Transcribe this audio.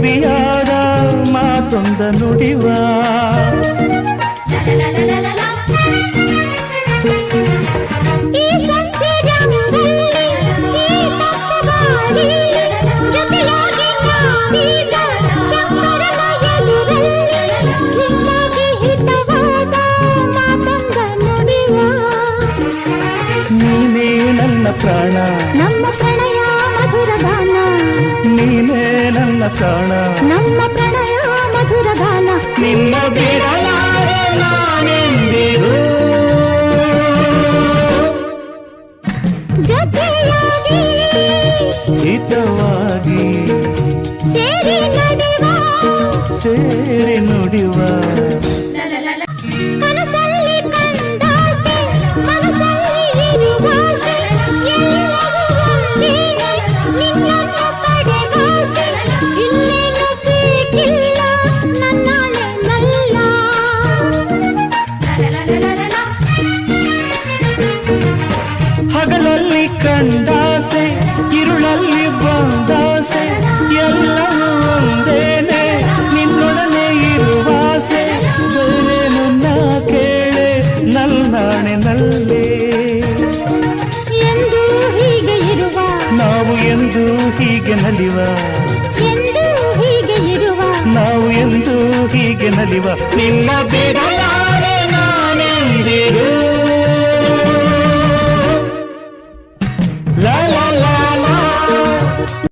ನುಡಿವ. ಮಾತೊಂದ ನುಡಿವ. ಪ್ರಾಣ. ನಮ್ಮ ಪ್ರಣಯ ಮಧುರ ಗಾನ. ನೀನೇ ನನ್ನ ಪ್ರಾಣ ನಮ್ಮ ಪ್ರಣಯ ಮಧುರ ಗಾನ. ನಿನ್ನ ಬಿಡಲಾರೆ ನಾನೆಂದಿರು ಜೊತೆಯಾಗಿ ಹಿತವಾಗಿ ಕಂಡಾಸೆ ಇರುಳಲ್ಲಿ ಬಂದಾಸೆ ಎಲ್ಲ ಒಂದೇನೆ ನಿನ್ನೊಡನೆ ಇರುವಾಸೆ. ಬೇರೆ ನನ್ನ ಕೇಳೆ ನಲ್ಲಾಣೆ ನಲ್ಲೇ. ಎಂದು ಹೀಗೆ ಇರುವ ನಾವು ಎಂದು ಹೀಗೆ ನಲಿವ. ಎಂದು ಹೀಗೆ ಇರುವ ನಾವು ಎಂದು ಹೀಗೆ ನಲಿವ. ನಿನ್ನ ಬಿಡಲ